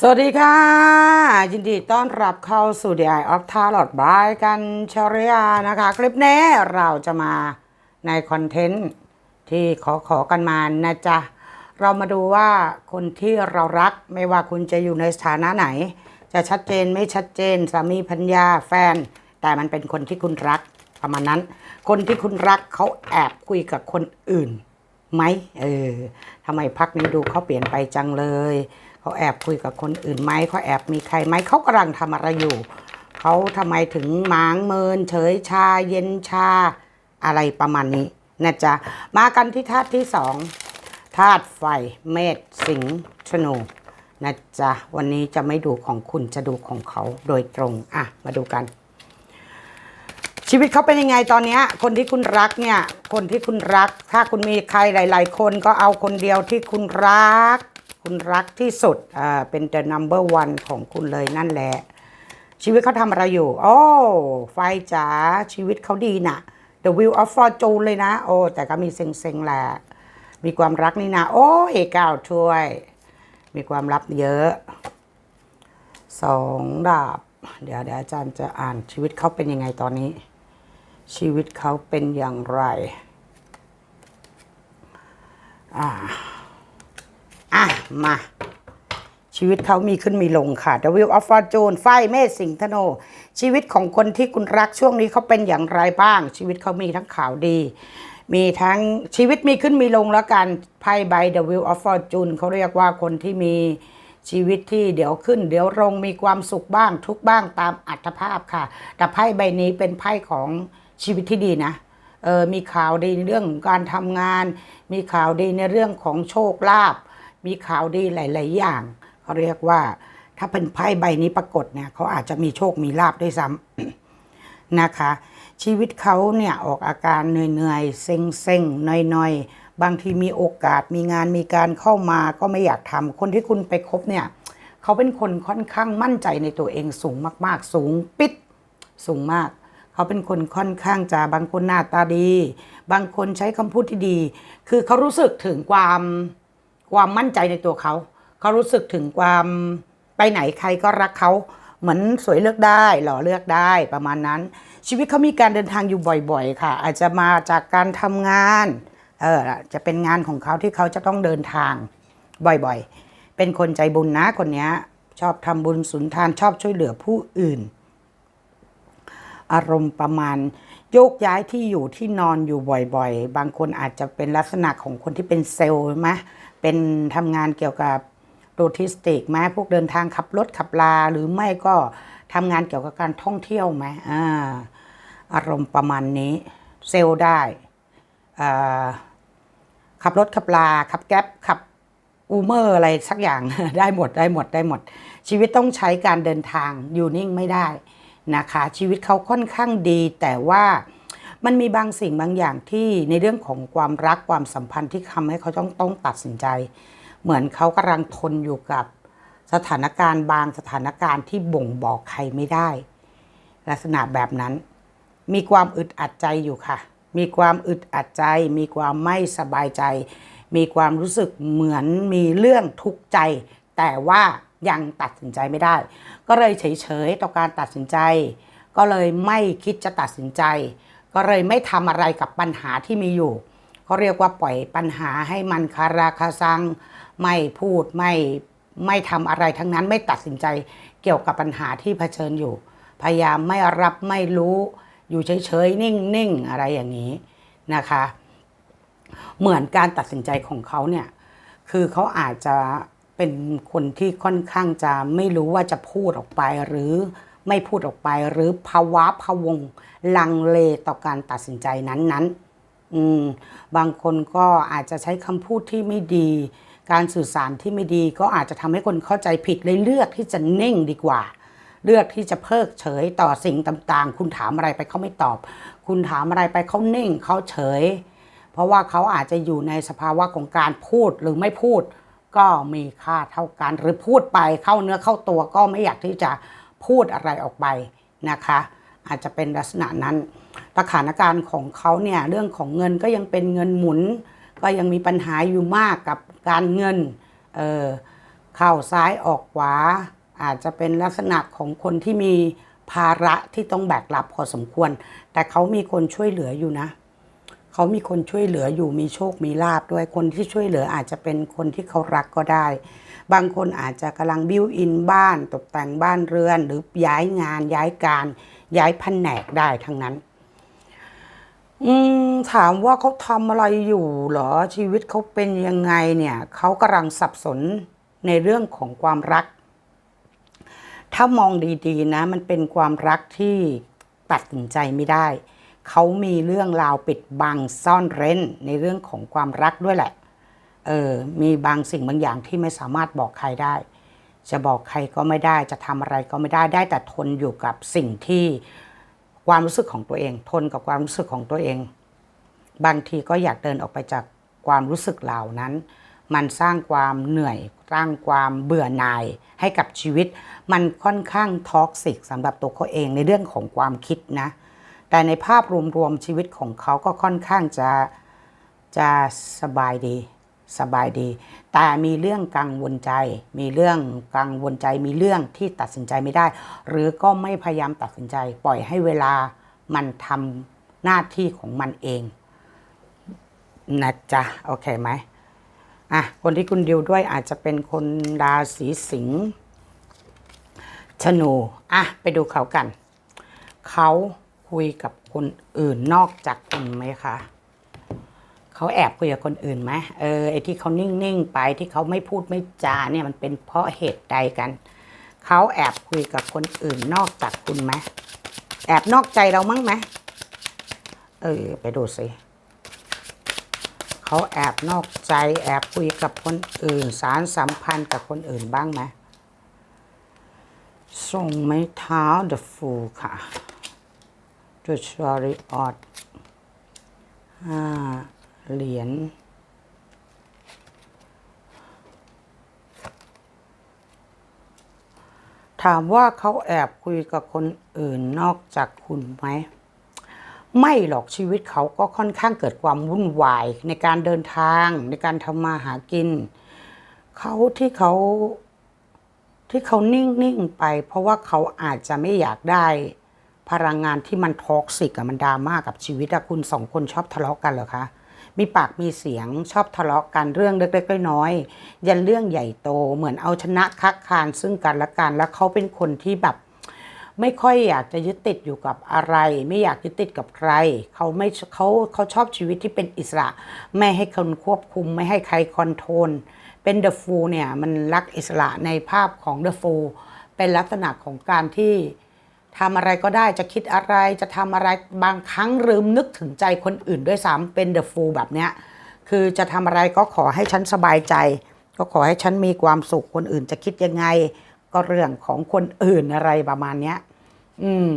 สวัสดีค่ะ ยินดีต้อนรับเข้าสู่ The Eye of Tarot by กันชริยานะคะ คลิปนี้เราจะมาในคอนเทนต์ที่ขอขอกันมานะจ๊ะ เรามาดูว่าคนที่เรารักไม่ว่าคุณจะอยู่ในสถานะไหน จะชัดเจนไม่ชัดเจนสามีพัญญาแฟน แต่มันเป็นคนที่คุณรักประมาณนั้น คนที่คุณรักเขาแอบคุยกับคนอื่นไหมเออทำไมพักนี้ดูเขาเปลี่ยนไปจังเลย เขาแอบคุยกับคนอื่นไหมเขาแอบมีใครไหมเขากำลังทำอะไรอยู่ เขาทำไมถึงหมางเมิน เฉยชาเย็นชาอะไรประมาณนี้นะจ๊ะมากันที่ธาตุที่สองธาตุไฟเมษสิงห์ธนูนะจ๊ะวันนี้จะไม่ดูของคุณจะดูของเขาโดยตรงอะมาดูกัน ชีวิตเขาเป็นยังไงตอนนี้คนที่คุณรักเนี่ย คนที่คุณรัก ถ้าคุณมีใครหลาย ๆ คนก็เอาคนเดียวที่คุณรัก คุณรักที่สุดอ่าเป็น the number one ของคุณเลยนั่นแหละ ชีวิตเขาทำอะไรอยู่ โอ้ไฟจ๋าชีวิตเขาดีนะ The Wheel of Fortune เลยนะ โอ้แต่ก็มีเซ็งๆแหละ มีความรักนี่นะ โอ้เอกาวช่วย มีความลับเยอะสองดาบ เดี๋ยวเดี๋ยวอาจารย์จะอ่านชีวิตเขาเป็นยังไงตอนนี้ ชีวิตเขาเป็นอย่างไร อ่า อะ มา ชีวิตเขามีขึ้นมีลงค่ะ The Wheel of Fortune ไฟเมษสิงห์ธนูชีวิตของคนที่คุณรักช่วงนี้เขาเป็นอย่างไรบ้าง ชีวิตเขามีทั้งข่าวดี มีทั้งชีวิตมีขึ้นมีลงแล้วกันไพ่ใบ The Wheel of Fortune เขาเรียกว่าคนที่มีชีวิตที่เดี๋ยวขึ้น เดี๋ยวลงมีความสุขบ้างทุกบ้างตามอัตภาพค่ะ แต่ไพ่ใบนี้เป็นไพ่ของชีวิตที่ดีนะเออมีข่าวดีในเรื่องของการทำงาน มีข่าวดีในเรื่องของโชคลาภ มีข่าวดีหลาย ๆ อย่างเขาเรียกว่า ถ้าเป็นไพ่ใบนี้ปรากฏเนี่ยเขาอาจจะมีโชคมีลาบด้วยซ้ำนะคะ ชีวิตเขาเนี่ยออกอาการเหนื่อยๆเซ็งๆน้อยๆ บางทีมีโอกาสมีงานมีการเข้ามาก็ไม่อยากทำคนที่คุณไปคบเนี่ยเขาเป็นคนค่อนข้างมั่นใจในตัวเองสูงมาก ๆ สูงปิดสูงมากเขาเป็นคนค่อนข้างจะบางคนหน้าตาดี บางคนใช้คำพูดที่ดี คือเขารู้สึกถึงความ ความมั่นใจในตัวเขาเขารู้สึกถึงความไปไหนใครก็รักเขาเหมือนสวยเลือกได้ หล่อเลือกได้ประมาณนั้น ชีวิตเขามีการเดินทางอยู่บ่อยๆ ค่ะ อาจจะมาจากการทำงานเออจะเป็นงานของเขาที่เขาจะต้องเดินทางบ่อยๆ เป็นคนใจบุญนะคนนี้ชอบทำบุญสุนทานชอบช่วยเหลือผู้อื่น อารมณ์ประมาณโยกย้ายที่อยู่ที่นอนอยู่บ่อยๆ บางคนอาจจะเป็นลักษณะของคนที่เป็นเซลล์ไหม เป็นทำงานเกี่ยวกับโลจิสติกไหมพวกเดินทางขับรถขับลาหรือไม่ก็ทำงานเกี่ยวกับการท่องเที่ยวไหมอ่าอารมณ์ประมาณนี้ เซลล์ได้ขับรถขับลาขับแก๊ปขับอูเมอร์อะไรสักอย่างได้หมดได้หมดได้หมด ชีวิตต้องใช้การเดินทางอยู่นิ่งไม่ได้นะคะ ชีวิตเขาค่อนข้างดีแต่ว่า มันมีบางสิ่งบางอย่างที่ในเรื่องของความรักความสัมพันธ์ที่ทำให้เขาต้องต้องตัดสินใจ เหมือนเขากำลังทนอยู่กับสถานการณ์บางสถานการณ์ที่บ่งบอกใครไม่ได้ ลักษณะแบบนั้น มีความอึดอัดใจอยู่ค่ะ มีความอึดอัดใจ มีความไม่สบายใจ มีความรู้สึกเหมือนมีเรื่องทุกข์ใจ แต่ว่ายังตัดสินใจไม่ได้ ก็เลยเฉยๆต่อการตัดสินใจ ก็เลยไม่คิดจะตัดสินใจ ก็เลยไม่ทำอะไรกับปัญหาที่มีอยู่เขาเรียกว่าปล่อยปัญหาให้มันคาราคาซัง ไม่พูดไม่ไม่ทำอะไรทั้งนั้นไม่ตัดสินใจเกี่ยวกับปัญหาที่เผชิญอยู่ พยายามไม่รับไม่รู้อยู่เฉยๆนิ่งๆอะไรอย่างนี้นะคะ เหมือนการตัดสินใจของเขาเนี่ยคือเขาอาจจะเป็นคนที่ค่อนข้างจะไม่รู้ว่าจะพูดออกไปหรือ ไม่พูดออกไปหรือภาวะพะวงลังเลต่อการตัดสินใจนั้นๆอืมบางคนก็อาจจะใช้คำพูดที่ไม่ดี การสื่อสารที่ไม่ดีก็อาจจะทำให้คนเข้าใจผิดเลยเลือกที่จะนิ่งดีกว่า เลือกที่จะเพิกเฉยต่อสิ่งต่างๆ คุณถามอะไรไปเขาไม่ตอบ คุณถามอะไรไปเขานิ่งเขาเฉย เพราะว่าเขาอาจจะอยู่ในสภาวะของการพูดหรือไม่พูดก็มีค่าเท่ากันหรือพูดไปเข้าเนื้อเข้าตัวก็ไม่อยากที่จะ พูดอะไรออกไปนะคะ อาจจะเป็นลักษณะนั้นสถานการณ์ของเขาเนี่ยเรื่องของเงินก็ยังเป็นเงินหมุน ก็ยังมีปัญหาอยู่มากกับการเงินเออเข้าซ้ายออกขวา อาจจะเป็นลักษณะของคนที่มีภาระที่ต้องแบกรับพอสมควร แต่เขามีคนช่วยเหลืออยู่นะ เขามีคนช่วยเหลืออยู่มีโชคมีลาบด้วยคนที่ช่วยเหลืออาจจะเป็นคนที่เขารักก็ได้ บางคนอาจจะกำลังบิวอินบ้านตกแต่งบ้านเรือน หรือย้ายงานย้ายการย้ายแผนกได้ทั้งนั้น อืมถามว่าเขาทำอะไรอยู่เหรอชีวิตเขาเป็นยังไงเนี่ยเขากำลังสับสนในเรื่องของความรัก ถ้ามองดีๆนะ มันเป็นความรักที่ตัดสินใจไม่ได้ เขามีเรื่องราวปิดบังซ่อนเร้นในเรื่องของความรักด้วยแหละ เออ มีบางสิ่งบางอย่างที่ไม่สามารถบอกใครได้ จะบอกใครก็ไม่ได้ จะทำอะไรก็ไม่ได้ ได้แต่ทนอยู่กับสิ่งที่ความรู้สึกของตัวเอง ทนกับความรู้สึกของตัวเอง บางทีก็อยากเดินออกไปจากความรู้สึกเหล่านั้น มันสร้างความเหนื่อย สร้างความเบื่อหน่ายให้กับชีวิต มันค่อนข้างท็อกซิกสำหรับตัวเขาเองในเรื่องของความคิดนะ แต่ในภาพรวมๆชีวิตของเขาก็ค่อนข้างจะจะสบายดีสบายดี แต่มีเรื่องกังวลใจ มีเรื่องกังวลใจ มีเรื่องที่ตัดสินใจไม่ได้ หรือก็ไม่พยายามตัดสินใจ ปล่อยให้เวลามันทำหน้าที่ของมันเองนะจ๊ะโอเคไหมอะคนที่คุณดิวด้วยอาจจะเป็นคนราศีสิงห์ธนูอะไปดูเขากัน เขา คุยกับคนอื่นนอกจากคุณไหมคะเขาแอบคุยกับคนอื่นไหมเออไอที่เขานิ่งๆไปที่เขาไม่พูดไม่จาเนี่ยมันเป็นเพราะเหตุใดกันเขาแอบคุยกับคนอื่นนอกจากคุณไหมแอบนอกใจเรามั้งไหมเออไปดูสิเขาแอบนอกใจแอบคุยกับคนอื่น สารสัมพันธ์กับคนอื่นบ้างไหมส่งไม้เท้า The Fool ค่ะ The Chariot ห้าเหรียญถามว่าเขาแอบคุยกับคนอื่นนอกจากคุณไหม ไม่หรอกชีวิตเขาก็ค่อนข้างเกิดความวุ่นวายในการเดินทางในการทำมาหากิน เขาที่เขาที่เขานิ่ง ๆ ไป เพราะว่าเขาอาจจะไม่อยากได้ พลังงานที่มันท็อกซิกกับมันดราม่ากับชีวิตอะคุณสองคนชอบทะเลาะกันเหรอคะมีปากมีเสียงชอบทะเลาะกันเรื่องเล็กๆน้อยๆยันเรื่องใหญ่โตเหมือนเอาชนะคักคานซึ่งกันและกัน แล้วเขาเป็นคนที่แบบ ไม่ค่อยอยากจะยึดติดอยู่กับอะไร ไม่อยากยึดติดกับใครเขาไม่เขาเขาชอบชีวิตที่เป็นอิสระ ไม่ให้คนควบคุมไม่ให้ใครคอนโทรลเป็นเดอะฟูเนี่ยมันรักอิสระในภาพของเดอะฟูเป็นลักษณะของการที่ ทำอะไรก็ได้จะคิดอะไรจะทำอะไรบางครั้งลืมนึกถึงใจคนอื่นด้วยซ้ำเป็นเดอะฟูลแบบเนี้ยคือจะทำอะไรก็ขอให้ฉันสบายใจ ก็ขอให้ฉันมีความสุขคนอื่นจะคิดยังไง ก็เรื่องของคนอื่นอะไรประมาณเนี้ยอืม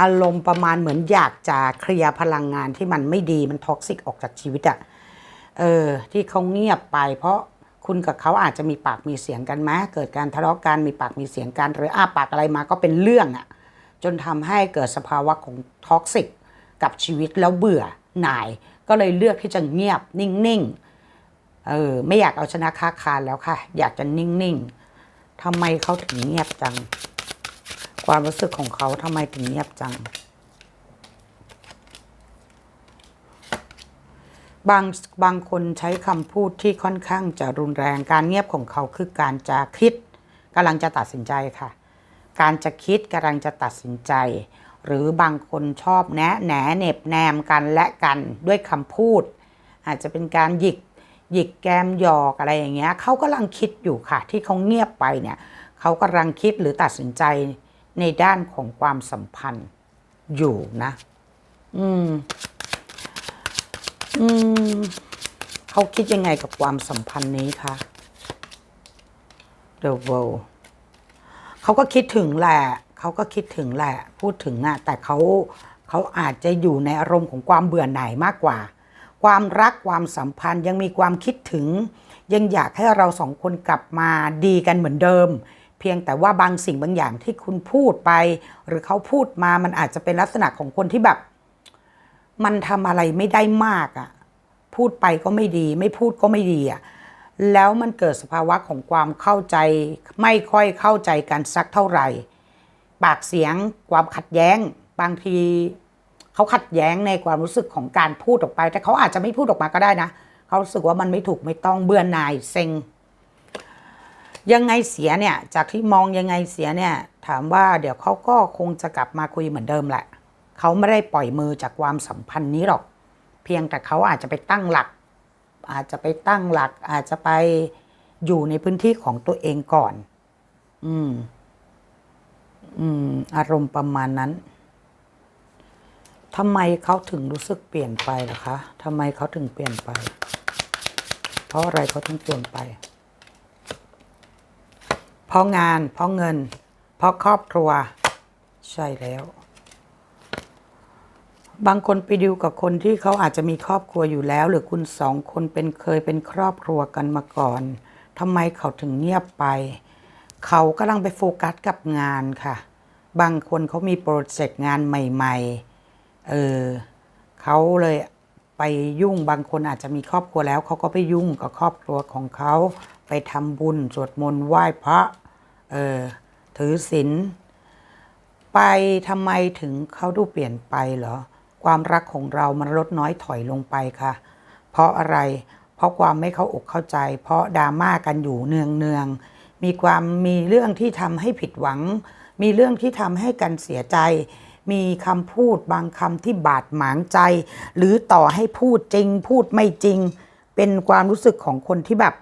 อารมณ์ประมาณเหมือนอยากจะเคลียร์พลังงานที่มันไม่ดีมันท็อกซิกออกจากชีวิตอะเออที่เขาเงียบไป เพราะคุณกับเขาอาจจะมีปากมีเสียงกันไหมเกิดการทะเลาะกันมีปากมีเสียงกันหรืออ้าปากอะไรมาก็เป็นเรื่องอะ จนทำให้เกิดสภาวะของท็อกซิกกับชีวิตแล้วเบื่อหน่าย ก็เลยเลือกที่จะเงียบนิ่งๆเออไม่อยากเอาชนะค้าคานแล้วค่ะ อยากจะนิ่งๆทำไมเขาถึงเงียบจัง ความรู้สึกของเขาทำไมถึงเงียบจัง บางบางคนใช้คำพูดที่ค่อนข้างจะรุนแรงการเงียบของเขาคือการจะคิดกำลังจะตัดสินใจค่ะ การจะคิดกำลังจะตัดสินใจ หรือบางคนชอบแนะแหนเหน็บแนมกันและกันด้วยคำพูด อาจจะเป็นการหยิกหยิกแกมหยอกอะไรอย่างเงี้ยเขากำลังคิดอยู่ค่ะ ที่เขาเงียบไปเนี่ยเขากำลังคิดหรือตัดสินใจในด้านของความสัมพันธ์อยู่นะ อืม อืม เขาคิดยังไงกับความสัมพันธ์นี้คะ The World เขาก็คิดถึงแหละเขาก็คิดถึงแหละ พูดถึงอะแต่เขาเขาอาจจะอยู่ในอารมณ์ของความเบื่อหน่ายมากกว่า ความรักความสัมพันธ์ยังมีความคิดถึง ยังอยากให้เราสองคนกลับมาดีกันเหมือนเดิม เพียงแต่ว่าบางสิ่งบางอย่างที่คุณพูดไป หรือเขาพูดมามันอาจจะเป็นลักษณะของคนที่แบบ มันทำอะไรไม่ได้มากอะ่ะพูดไปก็ไม่ดี ไม่พูดก็ไม่ดีอะ่ะ แล้วมันเกิดสภาวะของความเข้าใจ ไม่ค่อยเข้าใจกันสักเท่าไหร่ ปากเสียงความขัดแย้ง บางทีเขาขัดแย้งในความรู้สึกของการพูดออกไป แต่เขาอาจจะไม่พูดออกมาก็ได้นะเขารู้สึกว่ามันไม่ถูกไม่ต้องเบื่อหน่ายเซ็งยังไงเสียเนี่ยจากที่มองยังไงเสียเนี่ยถามว่าเดี๋ยวเขาก็คงจะกลับมาคุยเหมือนเดิมแหละเขาไม่ได้ปล่อยมือจากความสัมพันธ์นี้หรอก เพียงแต่เขาอาจจะไปตั้งหลัก อาจจะไปตั้งหลัก อาจจะไปอยู่ในพื้นที่ของตัวเองก่อน อืม อืม อารมณ์ประมาณนั้นทำไมเขาถึงรู้สึกเปลี่ยนไปล่ะคะทำไมเขาถึงเปลี่ยนไป เพราะอะไรเขาถึงเปลี่ยนไป เพราะงาน เพราะเงิน เพราะครอบครัว ใช่แล้ว บางคนไปดิวกับคนที่เขาอาจจะมีครอบครัวอยู่แล้ว หรือคุณสองคนเป็นเคยเป็นครอบครัวกันมาก่อนทำไมเขาถึงเงียบไป เขากำลังไปโฟกัสกับงานค่ะ บางคนเขามีโปรเจกต์งานใหม่ ๆ เออเขาเลยไปยุ่งบางคนอาจจะมีครอบครัวแล้วเขาก็ไปยุ่งกับครอบครัวของเขาไปทำบุญสวดมนต์ไหว้พระเออถือศีลไปทำไมถึงเขาดูเปลี่ยนไปเหรอ ความรักของเรามันลดน้อยถอยลงไปค่ะ เพราะอะไร เพราะความไม่เข้าอกเข้าใจ เพราะดราม่ากันอยู่เนืองเนืองมีความมีเรื่องที่ทำให้ผิดหวัง มีเรื่องที่ทำให้กันเสียใจ มีคำพูดบางคำที่บาดหมางใจ หรือต่อให้พูดจริง พูดไม่จริง เป็นความรู้สึกของคนที่แบบ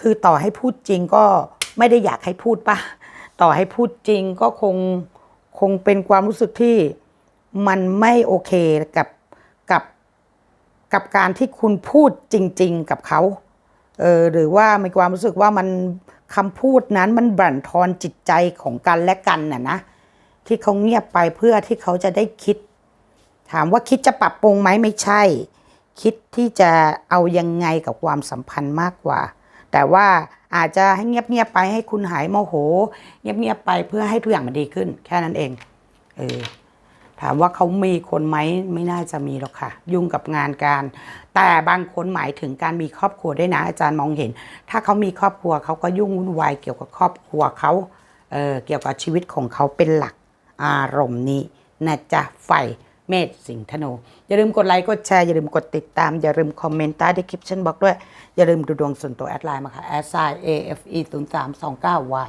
คือต่อให้พูดจริงก็ไม่ได้อยากให้พูดปะต่อให้พูดจริงก็คงคงเป็นความรู้สึกที่ มันไม่โอเคกับกับกับการที่คุณพูดจริง ๆ กับเขาเออหรือว่ามีความรู้สึกว่ามันคำพูดนั้นมันบั่นทอนจิตใจของกันและกันน่ะนะที่เขาเงียบไปเพื่อที่เขาจะได้คิด ถามว่าคิดจะปรับปรุงไหมไม่ใช่ คิดที่จะเอายังไงกับความสัมพันธ์มากกว่า แต่ว่าอาจจะให้เงียบๆไปให้คุณหายโมโห เงียบๆไปเพื่อให้ทุกอย่างมันดีขึ้น แค่นั้นเองเออ ถามว่าเขามีคนไหมไม่น่าจะมีหรอกค่ะ ยุ่งกับงานการ แต่บางคนหมายถึงการมีครอบครัวด้วยนะ อาจารย์มองเห็น ถ้าเขามีครอบครัวเขาก็ยุ่งวุ่นวายเกี่ยวกับครอบครัวเขาเเกี่ยวกับชีวิตของเขาเป็นหลักอารมณ์นี้นะจ๊ะไฟเมษสิงห์ธนูอย่าลืมกดไลค์กดแชร์อย่าลืมกดติดตาม อย่าลืมคอมเมนต์ใต้ดีคลิปชันบอกด้วย อย่าลืมดูดวงส่วนตัวแอดไลน์มาค่ะ a s i a f e 0 3 2 9 y